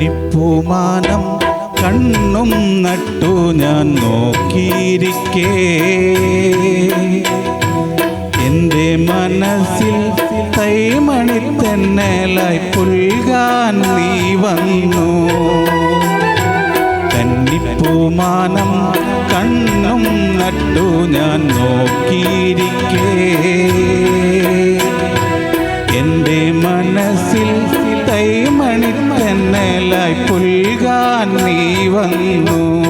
കന്നിപ്പൂമാനം കണ്ണും നട്ടു ഞാൻ നോക്കിയിരിക്കേ. എന്റെ മനസ്സിൽ തൈമണി തന്നെ ലൈ പുൽകാൻ നീ വന്നു. തെന്നലായി പുൽകാൻ നീ വന്നു.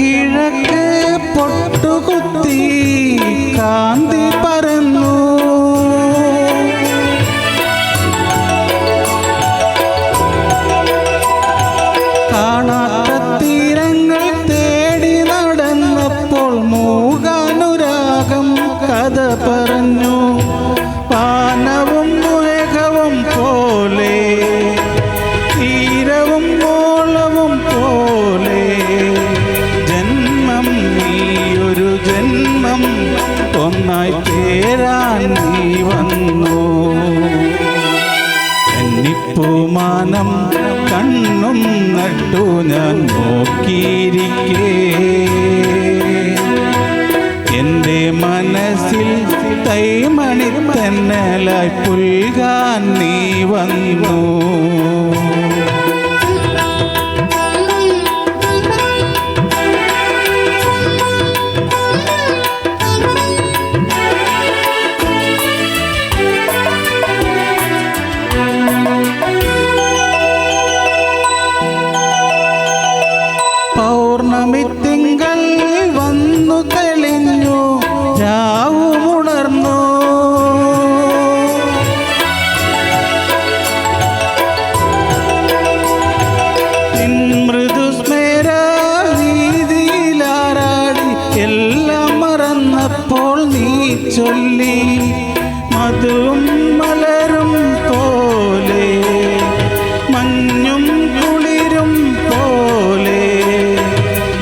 കിഴക്ക് പൊട്ടുകുത്തി കാന്തി പരന്നു. കാണാത്ത തേടി നടന്നപ്പോൾ മൂകാനുരാഗം കഥ ഒന്നായി ചേരാൻ നീ വന്നു കന്നിപ്പൂമാനം കണ്ണും നട്ടു ഞാൻ നോക്കിയിരിക്കേ. എന്റെ മനസ്സിൽ തൈമണി തെന്നലായി പുൽകാൻ നീ വന്നു. മറന്നപ്പോൾ നീ ചൊല്ലി മധുവും മലരും പോലെ മഞ്ഞും കുളിരും പോലെ.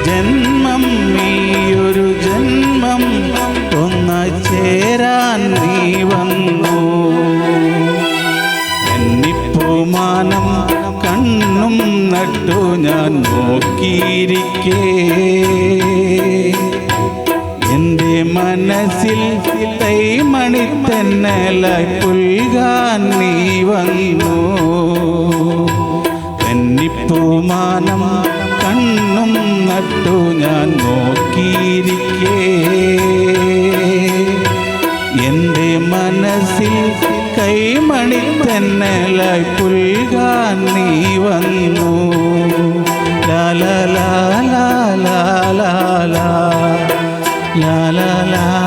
ജന്മം നീയൊരു ജന്മം ഒന്ന് ചേരാൻ നീ വന്നു. എന്നിപ്പൂമാനം കണ്ണും നട്ടു ഞാൻ നോക്കിയിരിക്കേ. എന്റെ മനസ്സിൽ തൈമണി തന്നല പുൽകാൻ നീ വന്നു. കന്നിപ്പൂമാനം കണ്ണും നട്ടു ഞാൻ നോക്കിയിരിക്കേ. എന്റെ മനസ്സിൽ കൈമണി തന്നല പുൽകാൻ നീ വന്നു. ലാല ലാല ലാല ലാല ലാല ലാല ലാല